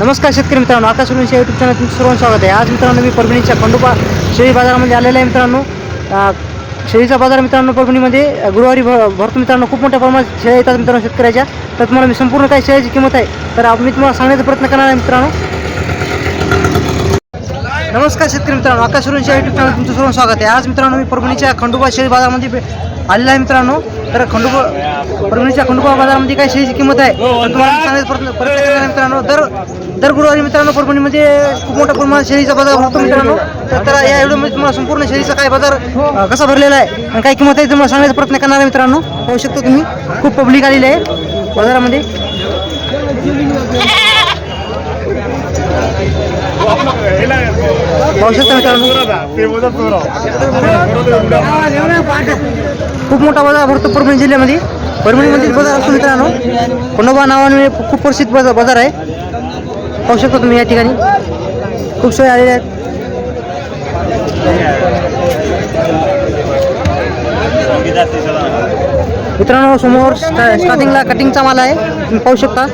नमस्कार शेतकरी मित्रांनो आकाशवाणीच्या युट्यूब चॅनल तुमचं सर्वांचं स्वागत आहे. आज मित्रांनो मी परभणीच्या खंडोबा शेळी बाजारामध्ये आलेला आहे मित्रांनो. शेळीचा बाजार मित्रांनो परभणीमध्ये गुरुवारी भ भरतो मित्रांनो. खूप मोठ्या प्रमाणात शेळ्या येतात मित्रांनो शेतकऱ्याच्या. तर तुम्हाला मी संपूर्ण काय शेळ्याची किंमत आहे तर मी तुम्हाला सांगण्याचा प्रयत्न करणार आहे मित्रांनो. नमस्कार शेतकरी मित्रांनो आकाश युट्यूब चॅनल तुमचं सर्व स्वागत आहे. आज मित्रांनो मी परभणीच्या खंडोबा शेळी बाजारामध्ये आलेला आहे मित्रांनो. तर खंडोबा परभणीच्या खंडोबा बाजारामध्ये काय शेळीची किंमत आहे? तर तुम्हाला प्रयत्न करणार मित्रांनो दर दर गुरुवारी मित्रांनो परभणीमध्ये खूप मोठ्या प्रमाणात शेळीचा बाजार भरतो मित्रांनो. तर या व्हिडिओमध्ये तुम्हाला संपूर्ण शेळीचा काय बाजार कसा भरलेला आहे आणि काय किंमत आहे तुम्हाला सांगण्याचा प्रयत्न करणार आहे मित्रांनो. पाहू शकता तुम्ही खूप पब्लिक आलेली आहे बाजारामध्ये. खूप मोठा बाजार भरतो परभणी जिल्ह्यामध्ये. परभणीमध्ये बाजार असतो मित्रांनो. कोंडोबा नावाने खूप प्रसिद्ध बाजार बाजार आहे. पाहू शकतो तुम्ही या ठिकाणी. खूप सोय आलेल्या आहेत. मित्रांनो समोर स्टा- स्टार्टिंगला कटिंगचा माल आहे. पाहू शकता?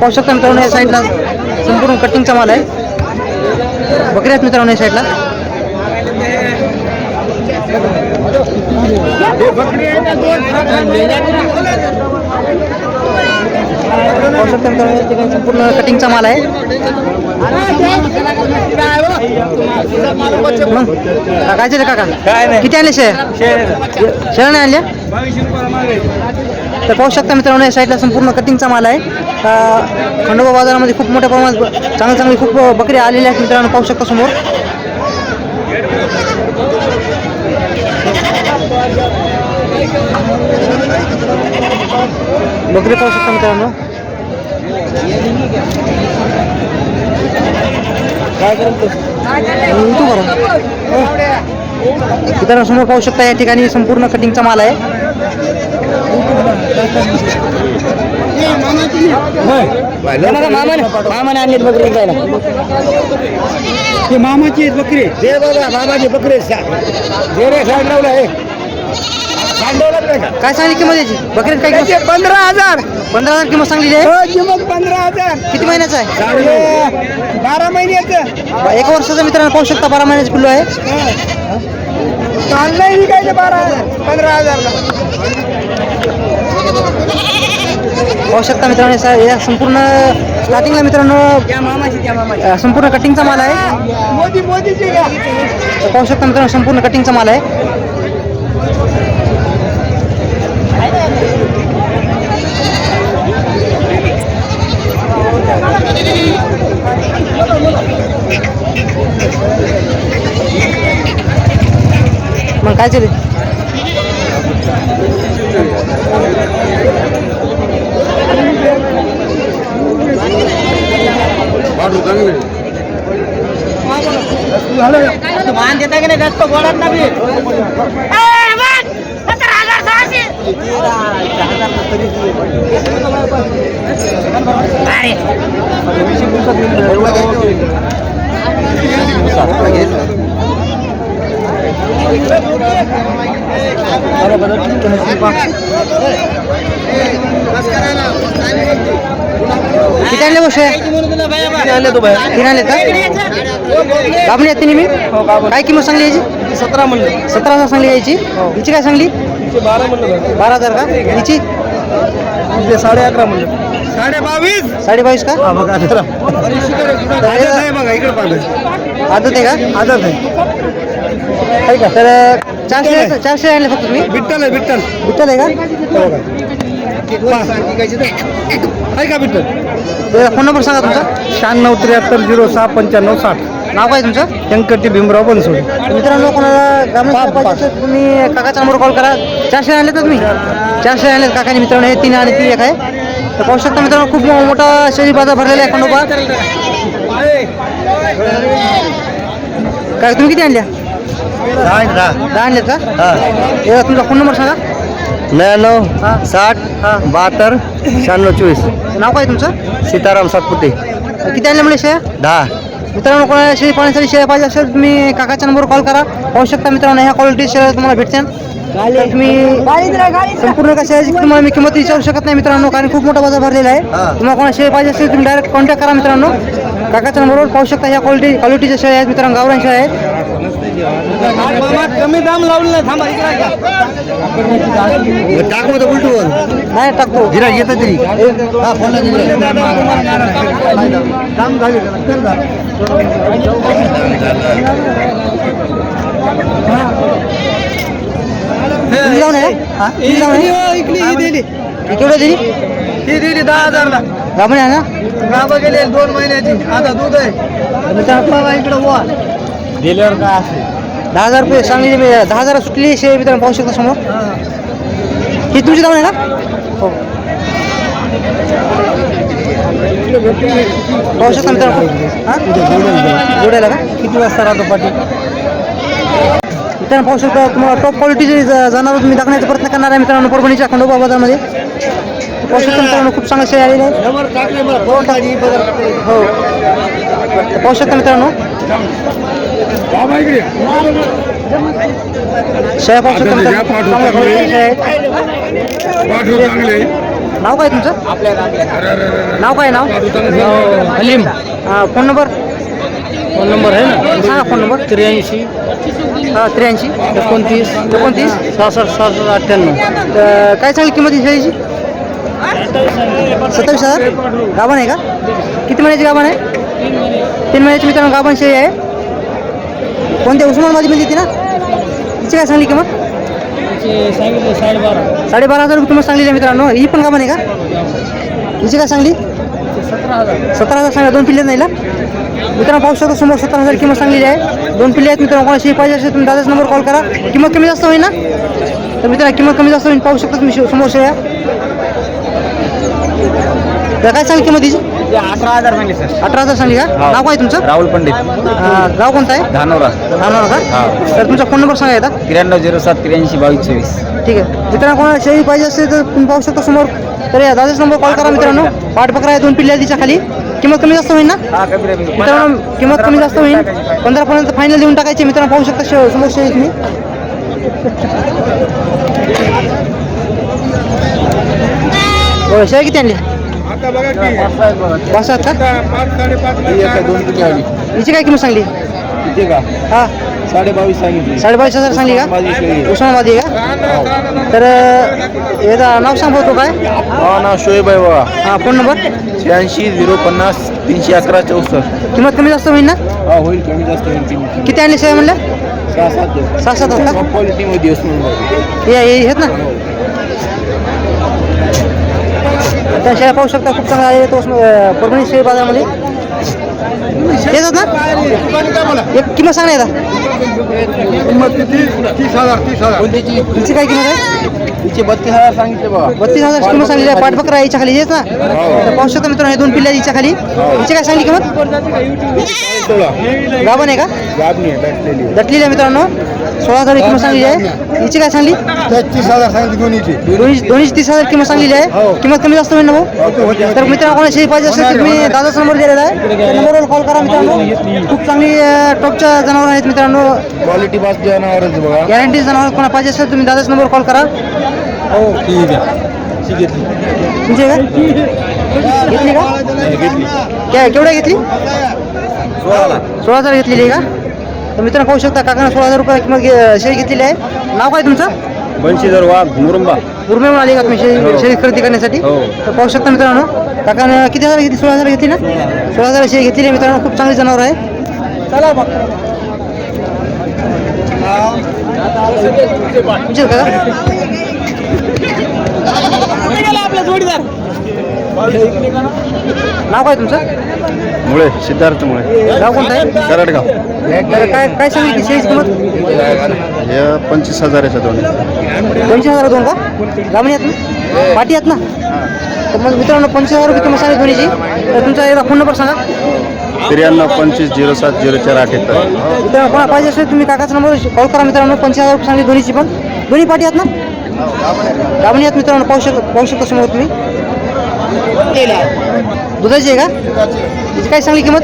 पाहू शकता मित्रांनो या साईडला संपूर्ण कटिंगचा माल आहे. बकरी आहेत मित्रांनो या साईडला पाहू शकता मित्रांनो या ठिकाणी संपूर्ण कटिंगचा माल आहे. मग काय झालं काका. किती आणले शेअर शेअर नाही. आणल्या? तर पाहू शकता मित्रांनो या साईडला संपूर्ण कटिंगचा माल आहे. खंडोबा बाजारामध्ये खूप मोठ्या प्रमाणात चांगले चांगले खूप बकरी आलेल्या आहेत मित्रांनो पाहू शकता समोर. बकरी पाहू शकता मित्रांनो. हम्म, तू करा मित्रांनो समोर पाहू शकता या ठिकाणी संपूर्ण कटिंगचा माल आहे. मामाने आणले बकरी काय ते मामाची आहेत बकरी. दे बघा मामाची बकरी दे रे साईड लावला आहे. काय सांगली किंमत याची? बकरीत काय किंमत? पंधरा हजार. पंधरा हजार किंमत सांगलेली आहे? हो किंमत पंधरा हजार. किती महिन्याचा आहे? बारा महिन्याचं. एक वर्षाचा मित्रांनो पाहू शकता बारा महिन्याचा पिल्लू आहे. चांगलं विकायचं बारा हजार पंधरा हजारला. पाहू शकता मित्रांनो या सा- या संपूर्ण स्टार्टिंगला मित्रांनो अं, संपूर्ण कटिंगचा माल आहे. मोदी मोदीची तर पाहू शकता मित्रांनो संपूर्ण कटिंगचा माल आहे. मग काय चालेल मान देता की नाही जास्त बोलत ना बी किती आणले गोष्ट आणले तो बाहेर? तीन आणले का? गाबणी आहेत तिने मी? काय किंमत सांगली याची? सतरा म्हणलं. सतरा सांगली याची हिची काय सांगली? बारा म्हणलं बारा हजार का? हिची ते साडे अकरा म्हणलं. साडे बावीस? साडे बावीस का? हा बघा आदत आहे बघा इकडे पाहिजे आदत आहे का? आदत आहे. आहे का? तर चारशे चारशे आणले फक्त तुम्ही? विठ्ठल आहे विठ्ठल विठ्ठल आहे का? आहे का विठ्ठल फोन नंबर सांगा तुमचा. शहाण्णव त्र्याहत्तर झिरो सहा पंच्याण्णव साठ. नाव काय तुमचं? व्यंकटी भीमराव बनसोडे. मित्रांनो कोणाला तुम्ही काकाचा नंबर कॉल करा. चारशे आणले तर तुम्ही? चारशे आणले काकाने मित्रांनो हे तीन आणि ती एक आहे. तर पाहू शकता मित्रांनो खूप मोठा शेळी बाजार भरलेला आहे खंडोबा काय तुम्ही किती आणल्या? दहा आणल्यात का? हे. तुमचा फोन नंबर सांगा. नव्याण्णव साठ. बहात्तर शहाण्णव चोवीस. नाव काय तुमचं? सीताराम सातपुते. किती आणल्या म्हणजे दहा. मित्रांनो कोणाला शेळी पाण्यासाठी शेळ्या पाहिजे असेल तुम्ही काकाच्या नंबरवर कॉल करा. पाहू शकता मित्रांनो ह्या क्वालिटी शेळ्या तुम्हाला भेटतील. तुम्ही संपूर्ण कशाची तुम्हाला मी किंमत विचारू शकत नाही मित्रांनो कारण खूप मोठा बाजार भरलेला आहे. तुम्हाला कोणा शेळी पाहिजे असेल तुम्ही डायरेक्ट कॉन्टॅक्ट करा मित्रांनो. काकाच्या नंबरवर पाहू शकता ह्या क्वालिटी क्वालिटीच्या शेळ्या आहेत मित्रांनो गावरान शेळ्या आहेत. कमी दाम लावलं नाही थांबा टाकमध्ये उलटू नाही टाकतो. गिरा घेता तरी. हा फोन दाम झाले हा? ही केवढं दिली ती दिली दहा हजारला. गाभण आहे ना? गाबा गेले दोन महिन्याची. आता दूध आहे. इकडे वा. दिल्यावर काय असेल? दहा हजार रुपये सांगली मी दहा हजार सुटली शेळी मित्रांनो पाहू शकता समोर. ही. तुमची जाऊन आहे ना? हो. पाहू शकता मित्रांनो. हा? जोडायला का? किती वाजता राहतो पाठी मित्रांनो पाहू शकता तुम्हाला टॉप क्वालिटीचे जनावर तुम्ही दाखवण्याचा प्रयत्न करणार आहे मित्रांनो परभणीच्या खंडोबा बाजारमध्ये. पाहू शकता मित्रांनो खूप चांगले शेळी आलेले टाकली हो. पाहू शकता मित्रांनो. नाव काय तुमचं? नाव काय नाव? हलीम. हा फोन नंबर? फोन नंबर आहे ना. सांगा फोन नंबर. त्र्याऐंशी हा त्र्याऐंशी. एकोणतीस एकोणतीस? सहासष्ट सहासष्ट अठ्ठ्याण्णव. तर काय सांगली किंमत शेळीची? सत्तावीस हजार. गाभण आहे का? किती महिन्याची गाभण आहे? तीन महिन्याची मित्रांनो गाभण शेळी आहे. कोणत्या? उस्मानाबादी ती ना? तिची काय सांगली किंमत? सांगितलं साडेबारा. साडेबारा हजार रुपये किंमत सांगलेली आहे मित्रांनो. ही पण गाभण आहे का? हिची काय सांगली? सतरा हजार. सतरा हजार सांगा दोन पिल्ले नाही ना मित्रांनो पाहू शकतो समोर सतरा हजार किंमत सांगलेली आहे. दोन पिल्ले आहेत मित्रांनो कोणाशी पाहिजे असेल तुम्ही दादाच नंबर कॉल करा. किंमत कमी जास्त होईल ना? तर मित्रांनो किंमत कमी जास्त होईल. पाहू शकता तुम्ही समोर तर काय सांगली किंमत हिची अठरा हजार सांगले सर. अठरा हजार सांगली का? नाव काय तुमचं? राहुल पंडित. अं, गाव कोणतं आहे? धानोरा. राहणार का? तर तुमचा फोन नंबर सांगा येतात त्र्याण्णव झिरो सात त्र्याऐंशी बावीस चोवीस. ठीक आहे. मित्रांनो कोणाला शेळी पाहिजे असेल तर तुम्ही पाहू शकता समोर. तर या दादाच नंबर कॉल करा मित्रांनो. पाठ बकरा आहे दोन पिल्ल्या तिच्या खाली. किंमत कमी जास्त होईल ना? हा मित्रांनो किंमत कमी जास्त होईल. पंधरापर्यंत फायनल देऊन टाकायचे. मित्रांनो पाहू शकता शेव समोर शेळी तुम्ही. बरं शेळी किती आणली? आता बघा की पाच सात का पाच साडेपाच दोन किती आली. हिची काय किंमत सांगली? किती का? हा. साडे बावीस सांगितली. साडेबावीस हजार सांगली का. उस्मानाबादी का? तर याचा नाव सांग बघतो काय? हा नाव शोएब आहे बघा. हा फोन नंबर? शहाऐंशी झिरो पन्नास तीनशे अकरा चौसष्ट. किंमत कमी जास्त होईल ना? हा होईल कमी जास्त होईल किती आणली शेळ्या म्हणल्या सहा सात दिवस सहा सात क्वालिटीमध्ये उस्मानाबाद हे हे आहेत ना. त्या शेळ्या पाहू शकता खूप चांगल्या आहे तो परभणी शेळी बाजारामध्ये. येतात ना? एक किंमत सांग ना आता तीस हजार तीस हजार. कोणत्याची हिची काय किंमत आहे? तिचे बत्तीस हजार सांगितले बघा बत्तीस हजार किंमत सांगली आहे. पाठबकरा याच्या खाली येत ना? तर पाहू शकता मित्रांनो हे दोन पिल्ल्या याच्या खाली. हिची काय सांगली किंमत? गाभण आहे का? दटलेली आहे मित्रांनो. सोळा हजार किंमत सांगली आहे? हिची काय सांगली? तीस हजार सांगितली दोन्हीची. दोन्ही दोन्हीची तीस हजार किंमत सांगलेली आहे? किंमत कमी जास्त होईल ना भाऊ? तर मित्रांनो कोणा पाहिजे असेल तर तुम्ही दादाचा नंबर दिलेला आहे. त्या नंबरवर कॉल करा मित्रांनो. खूप चांगली टॉपच्या जनावर आहेत मित्रांनो. क्वालिटी बास जनावरच बघा. गॅरंटी जनावर कोणा पाहिजे असेल तुम्ही दादाचा नंबर कॉल करा. हो ठीक आहे. तुमची का? घेतली का? केवढ्या घेतली? सोळा हजार घेतलेली आहे का? तर मित्रांनो पाहू शकता काकानं सोळा हजार रुपये किंमत घे- शेळी घेतलेली आहे. नाव काय तुमचं? बंशीधर वाघ मुरुंबा. उर्मेहून आली का तुम्ही शेळी शेळी खरेदी करण्यासाठी? हो. तर पाहू शकता मित्रांनो काकानं किती हजार घेतली सोळा हजार घेतली ना? सोळा हजार शेळी घेतलेली आहे मित्रांनो खूप चांगली जनावर आहे. चला मग. तुमची आहे का नाव काय तुमचं? मुळे सिद्धार्थ मुळे. गाव कोणतं आहे? कराडगाव. तर काय काय सांगितली शेळीची किंमत? हे पंचवीस हजाराच्या दोन दोनशे हजार दोन का? गामणी आहेत ना? पाटी आहेत ना? तर मग मित्रांनो पंचवीस हजार रुपये किंमत सांगितली दोन्हीची तर तुमचा एकदा फोन नंबर सांगा. त्र्याण्णव पंचवीस झिरो सात झिरो चार अठ्याहत्तर मित्रांनो कोणा पाहिजे असेल तुम्ही काकाचा नंबर कॉल करा मित्रांनो. पंचवीस हजार रुपये सांगितले दोन्हीची पण. दोन्ही पाटी आहेत ना? गामणी आहेत मित्रांनो पाहू शक पाहू शकता समोर तुम्ही. दुधाची आहे का? तिची काय सांगली किंमत?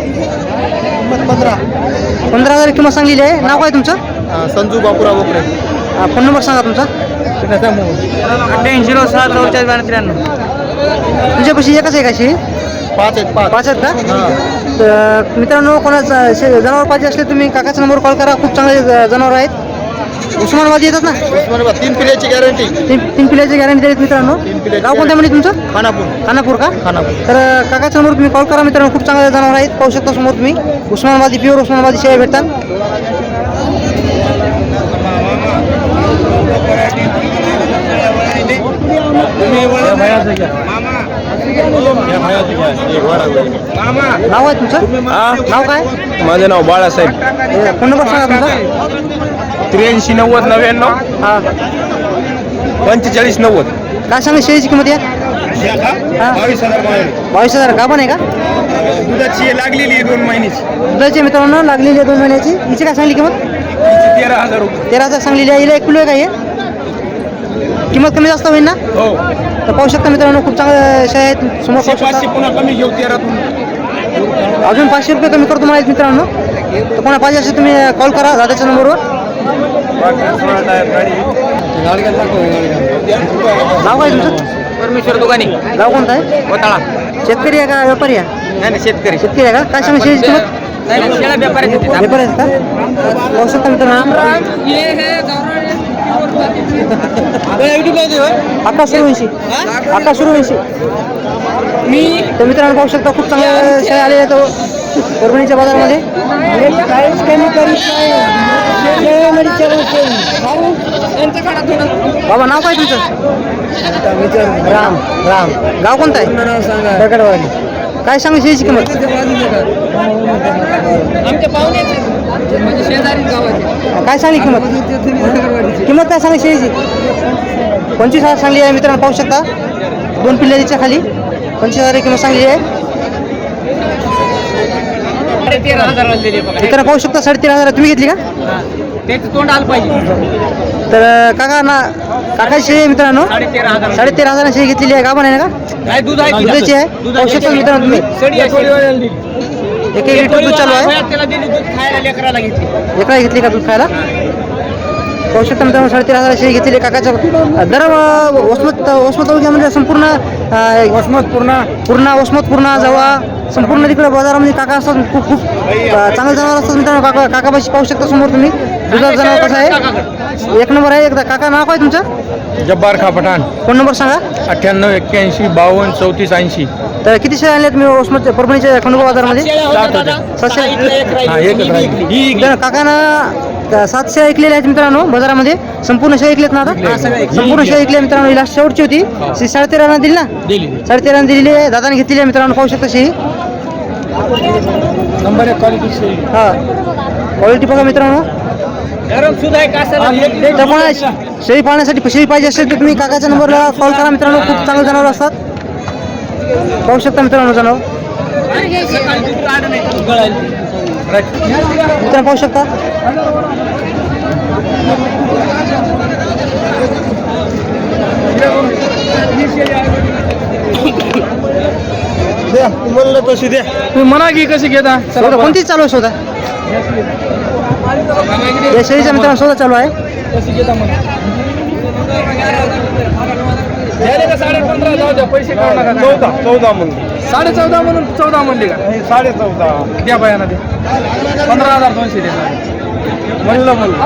पंधरा. पंधरा हजार किंमत सांगलेली आहे. नाव काय तुमचं? संजू बापूराव बोकडे हा, फोन नंबर सांगा तुमचा. अठ्ठ्याऐंशी सहा चौचाळीस बारा त्र्याण्णव. तुझ्यापाशी एकच आहे का पाच आहेत पाच. पाच आहेत का? तर मित्रांनो कोणाचा शे- जनावर पाहिजे असले तुम्ही काकाच्या नंबरवर कॉल करा. खूप चांगले ज- जनावर आहेत. उस्मानाबाद येतात ना? बरोबर तीन पिढ्याची गॅरंटी तीन तीन पिल्याची गॅरंटी देत मित्रांनो. पिल्याची गाव कोणत्या म्हणजे तुमचं? खानापूर. खानापूर का? खानापूर. तर काकाच्या नंबर तुम्ही कॉल करा मित्रांनो खूप चांगले जनावर आहेत. पाहू शकता समोर तुम्ही. उस्मानाबादी प्युअर उस्मानाबादी शेळ्या भेटतात. नाव आहे तुमचं? नाव काय? माझं नाव बाळासाहेब. फोन नंबर सांगा तुमचा. त्र्याऐंशी नव्वद नव्याण्णव. हा. पंचेचाळीस नव्वद. काय सांगा शेळीची किंमत या हा. बावीस हजार बाहेर बावीस हजार गाभण आहे का? दुधाची लागलेली आहे दोन महिन्याची दुधाची मित्रांनो लागलेली आहे दोन महिन्याची. हिची काय सांगली किंमत? तेरा हजार रुपये. तेरा हजार सांगलेली आहे. हिला एक किलो आहे का हे? किंमत कमी जास्त होईल ना? हो. तर पाहू शकता मित्रांनो खूप चांगल्या शेळ्या आहेत. समोर पाहू पाचशे शकता पुन्हा कमी घेऊ तेरातून. अजून पाचशे रुपये कमी करतो मला मित्रांनो. तर कोणा पाहिजे असेल तुम्ही कॉल करा दादाच्या नंबरवर. नाव काय तुमचं? परमेश्वर दुकानी गाव कोणतं आहे? कोताळा. शेतकरी आहे का व्यापारी आहे? नाही नाही शेतकरी. शेतकरी आहे का? काय सांगा शेळीची किंमत नाही शेळ्या व्यापाऱ्याचे ते. व्यापारी आहेत का? पाहू शकता मित्रांनो अकरा सूर्यवंशी. सूर्यवंशी. मी. तर मित्रांनो पाहू शकता खूप चांगल्या शेळ्या आलेल्या आहेत परभणीच्या बाजारामध्ये. बाबा नाव काय तुमचं? राम राम. गाव कोणतं आहे? दगडवाडी. काय सांगू शेळीची किंमत? काय सांगली किंमत? किंमत काय सांगली शेळीची पंचवीस हजार सांगली आहे मित्रांनो पाहू शकता. दोन पिल्ल्याच्या खाली. पंचवीस हजार किंमत सांगली आहे. तेरा हजार आणलेली आहे बघा. मित्रांनो पाहू शकता साडेतीन हजार तुम्ही घेतली का? त्याचं तोंड आलं पाहिजे. तर काका ना काकाची शेळी आहे मित्रांनो. साडे तेरा हजार साडेतेरा हजार शेळी घेतलेली आहे. गाभण आहे ना का काय दूध आहे दुधाची आहे? पाहू शकता मित्रांनो तुम्ही. सडी आहे, सडी. एक एक लिटर दूध चालू आहे. त्याला दिली दूध खायला लेकराला घेतली. एकडा घेतली का दूध खायला? शकता मित्रांनो साडेतेरा हजार शेळी घेतलेली काकाच्या दर वसमत वसमत तालुक्यामध्ये संपूर्ण वसमत पूर्ण पूर्ण वसमत पूर्ण जवळ संपूर्ण तिकडे बाजारामध्ये काका असतात खूप खूप चांगले जनावर असतात मित्रांनो काका काकापाशी पाहू शकता समोर तुम्ही दुधाचं जनावर कसं आहे एक नंबर आहे एकदा काका नाव काय तुमचं जब्बार खा पठाण फोन नंबर सांगा अठ्ठ्याण्णव एक्क्याऐंशी बावन्न चौतीस ऐंशी तर किती शेळ्या आणल्या तुम्ही वसमत परभणीच्या खंडोबा बाजारामध्ये सातशे हा ही तर काकांना सात शेळ्या ऐकलेल्या आहेत मित्रांनो बाजारामध्ये. संपूर्ण शेळ्या ऐकल्यात ना आता? संपूर्ण शेळ्या ऐकल्या मित्रांनो. ही लास्ट शेवटची होती. ती साडेतेराला दिली ना? दिली. साडेतेराला दिलेली आहे. दादाने घेतलेली आहे मित्रांनो. पाहू शकता शेळी नंबर एक क्वालिटी हा. क्वालिटी बघा मित्रांनो. कोणा शेळी पाहण्यासाठी शेळी पाहिजे असेल तर तुम्ही काकाच्या नंबरला कॉल करा मित्रांनो. खूप चांगले जनावर असतात. पाहू शकता मित्रांनो जनावर. मित्रांनो पाहू शकता. म्हणलं तशी द्या. तुम्ही म्हणा की कशी घेता? शोधा कोणती चालू आहे शोधा. या शेळीचा मित्रांनो शोधा चालू आहे. कशी घेता का साडे पंधरा जाऊ द्या पैसे काढू नका. चौदा चौदा म्हणून. साडे चौदा म्हणून चौदा म्हणले का? साडे चौदा द्या बायाना द्या पंधरा हजार दोनशे द्या म्हणलं म्हणलं.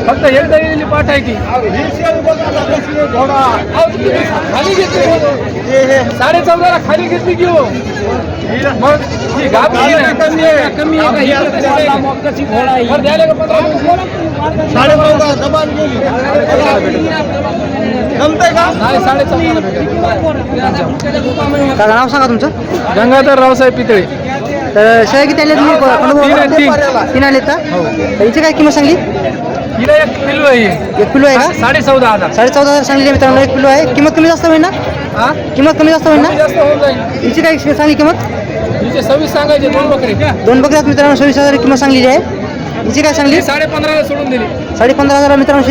ही? फक्त एकदा येलेली पाठ आहे ती. खाली घेतली. साडे चौदाला खाली घेतली की हो. मग ही आहे? कमी आहे. कमी आहे द्यायला का पंधरा? साडे चौदा दबान गेली. जमतंय का? नाही साडे चौदाला भेटेल. काका नाव सांगा तुमचं? गंगाधर रावसाहेब पितळे. तर शेळ्या किती आणल्या तुम्ही तीन. आणलेत का? तर हिची काय किंमत सांगली? हिला एक किलो आहे. एक किलो आहे का साडे चौदा हजार. साडे चौदा हजार सांगली आहे मित्रांनो एक किलो आहे. किंमत कमी जास्त होईल ना? हा? किंमत कमी जास्त होईल ना? जास्त होऊन जाईल. हिची काय सांगली किंमत? हिचे सव्वीस सांगायचे दोन बकरे. दोन बकऱ्यात मित्रांनो सव्वीस हजार किंमत सांगलेली आहे. हिची काय सांगली साडे पंधराला सोडून दिली. साडे पंधरा हजार मित्रांनो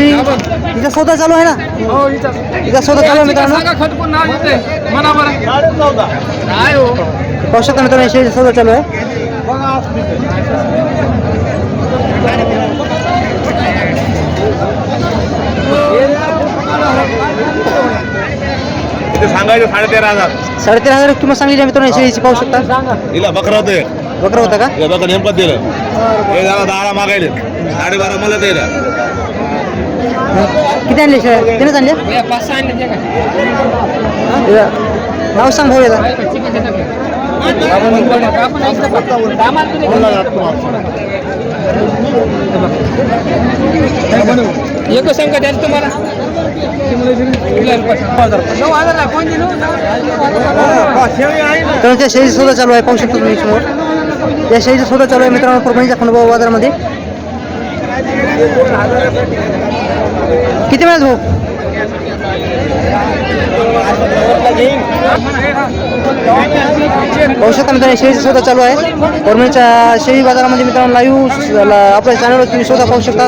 हिचा सौदा चालू आहे ना? हो हिचा हिचा सौदा चालू आहे मित्रांनो. खटकून नाव साडे चौदा काय हो? पाहू शकता मित्रांनो सौदा चालू आहे. सांगायचं साडे तेरा हजार. साडेतेरा हजार किंमत सांगली आहे मित्रांनो शेळीची पाहू शकता. तिला बकरा होतं. बकरा होता का? बकरा नेमकं दिलं. हे झालं दहाला मागायले. साडेबारा मला दिलं. किती आणले शेळ्या? तिनेच आणल्या पाच सहा आणले ते का? या. नाव सांग भाऊ याचा आपण ऐकलं का? कामाला तुझे एक संख्या द्याल तुम्हाला. तर त्या शेळीचं सौदा चालू आहे. पाहू शकता तुम्ही समोर या शेळीचं सौदा चालू आहे मित्रांनो परभणीच्या खंडोबा बाजारामध्ये. किती मिळाल भाऊ? पाहू शकता मित्रांनो शेळीचं सौदा चालू आहे. परभणीच्या शेळी बाजारामध्ये मित्रांनो लाईव्ह आपल्या चॅनलवर तुम्ही सौदा पाहू शकता.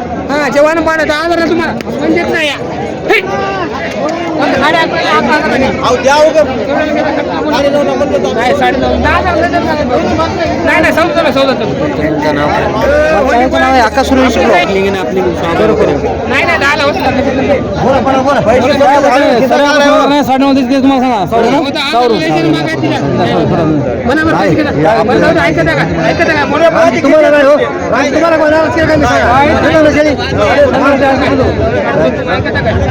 हा जेवण पाण्याचा ना तुम्हाला. म्हणजे नाही. आहे ती? बोलूया घेता. पटकन बोला, अशी ती घेतो. दहा हजार लजन मागायचं पाठवलं असं पाठ पाठ कोणती आहे ती हा जवान पाठ आहे. दहा हजार तुम्हाला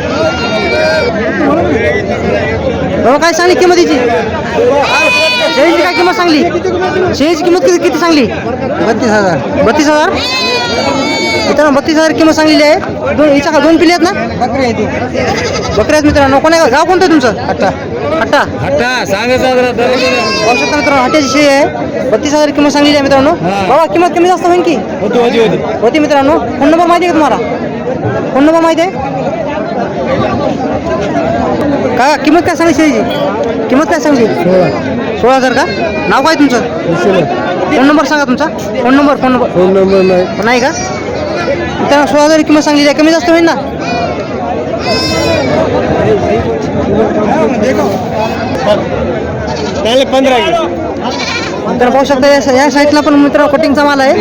बाबा काय सांगली किंमत हिची शेळीची काय किंमत सांगली? शेळीची किंमत किती किती सांगली? बत्तीस हजार. बत्तीस हजार? मित्रांनो बत्तीस हजार किंमत सांगलेली आहे. दोन हिच्या का दोन पिल्ले आहेत ना? बकरी आहेत. बकरी आहेत मित्रांनो. कोण आहे गाव? कोणतं आहे तुमचं? हट्टा. हट्टा. पाहू शकता मित्रांनो हट्ट्याची शेळी आहे. बत्तीस हजार किंमत सांगलेली आहे मित्रांनो. बाबा किंमत कमी जास्त होईल की? होती मित्रांनो. फोन नंबर माहिती आहे का तुम्हाला? फोन नंबर माहिती आहे? का? किंमत काय सांगली शेळीची किंमत काय सांगली सोळा. हजार का? नाव काय तुमचं? फोन नंबर सांगा तुमचा. Phone number phone number. Phone number नाही. नाही का? मित्रांनो सोळा हजार किंमत सांगलेली आहे. कमी जास्त होईल ना? पंधरा पाहू शकता या साईडला पण मित्रांनो कटिंगचा माल आहे.